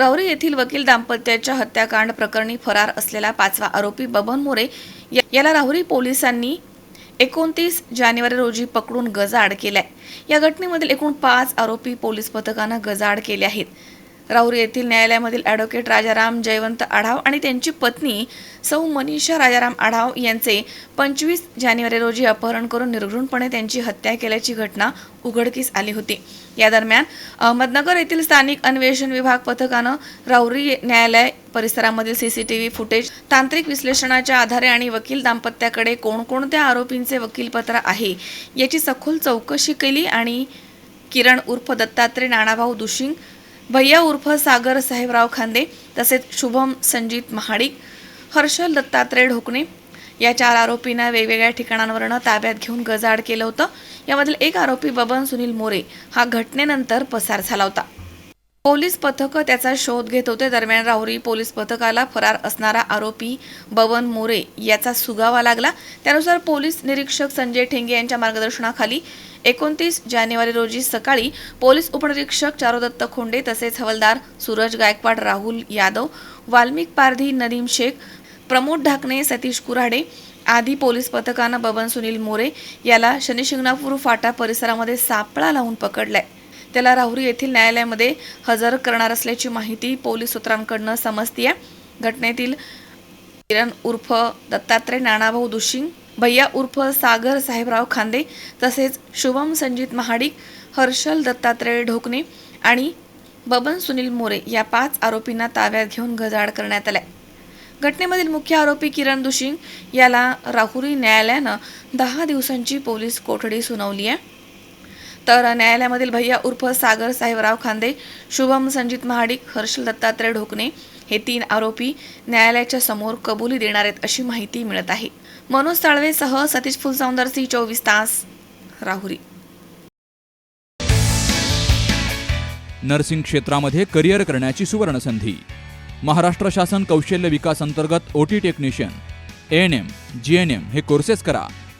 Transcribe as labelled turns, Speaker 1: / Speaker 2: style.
Speaker 1: रावरी येथील वकील दाम्पत्याच्या हत्याकांड प्रकरणी फरार असलेला पाचवा आरोपी बबन मोरे याला राहुरी पोलिसांनी एकोणतीस जानेवारी रोजी पकडून गजाआड केलाय. या घटनेमधील एकूण पाच आरोपी पोलीस पथकानं गजाआड केले आहेत. राहुरी येथील न्यायालयामधील ॲडव्होकेट राजाराम जयवंत आढाव आणि त्यांची पत्नी सौ मनीषा राजाराम आढाव यांचे पंचवीस जानेवारी रोजी अपहरण करून निर्घृणपणे त्यांची हत्या केल्याची घटना उघडकीस आली होती. या दरम्यान अहमदनगर येथील स्थानिक अन्वेषण विभाग पथकानं राहुरी न्यायालय परिसरामधील सीसीटीव्ही फुटेज तांत्रिक विश्लेषणाच्या आधारे आणि वकील दाम्पत्याकडे कोणकोणत्या आरोपींचे वकीलपत्र आहे याची सखोल चौकशी केली आणि किरण उर्फ दत्तात्रय नाणाभाऊ दुशिंग भैया उर्फ सागर साहेबराव खांदे तसेच शुभम संजित महाडिक हर्षल दत्तात्रय ढोकणे या चार आरोपींना वेगवेगळ्या ठिकाणांवरनं ताब्यात घेऊन गजाड केलं होतं. यामधील एक आरोपी बबन सुनील मोरे हा घटनेनंतर पसार झाला होता. पोलीस पथक त्याचा शोध घेत होते. दरम्यान राहुरी पोलीस पथकाला फरार असणारा आरोपी बबन मोरे याचा सुगावा लागला. त्यानुसार पोलीस निरीक्षक संजय ठेंगे यांच्या मार्गदर्शनाखाली एकोणतीस जानेवारी रोजी सकाळी पोलीस उपनिरीक्षक चारुदत्त खोंडे तसेच हवलदार सूरज गायकवाड राहुल यादव वाल्मिक पारधी नदीम शेख प्रमोद ढाकणे सतीश कुऱ्हाडे आधी पोलीस पथकानं बबन सुनील मोरे याला शनिशिंगणापूर फाटा परिसरामध्ये सापळा लावून पकडलाय. त्याला राहुरी येथील न्यायालयामध्ये हजर करणार असल्याची माहिती पोलीस सूत्रांकडनं समजतीये. घटनेतील किरण उर्फ दत्तात्रय नानाभाऊ दुशिंग भैया उर्फ सागर साहेबराव खांदे तसेच शुभम संजित महाडिक हर्षल दत्तात्रय ढोकणे आणि बबन सुनील मोरे या पाच आरोपींना ताब्यात घेऊन गजाड करण्यात आल्या. घटनेमधील मुख्य आरोपी किरण दुशिंग याला राहुरी न्यायालयानं दहा दिवसांची पोलीस कोठडी सुनावली आहे तर न्यायालयामधील भैया उर्फ सागर साहेबराव खांदे शुभम संजित महाडिक हर्षल दत्तात्रय ढोकणे हे तीन आरोपी न्यायालयाच्या समोर कबुली देणार आहेत अशी माहिती मिळत आहे. मनोज साळवेसह सतीश फुलसौंदरसी चोवीस तास राहुरी.
Speaker 2: नर्सिंग क्षेत्रामध्ये करिअर करण्याची सुवर्ण संधी महाराष्ट्र शासन कौशल्य विकास अंतर्गत OT technician N M G N M हे कोर्सेस करा.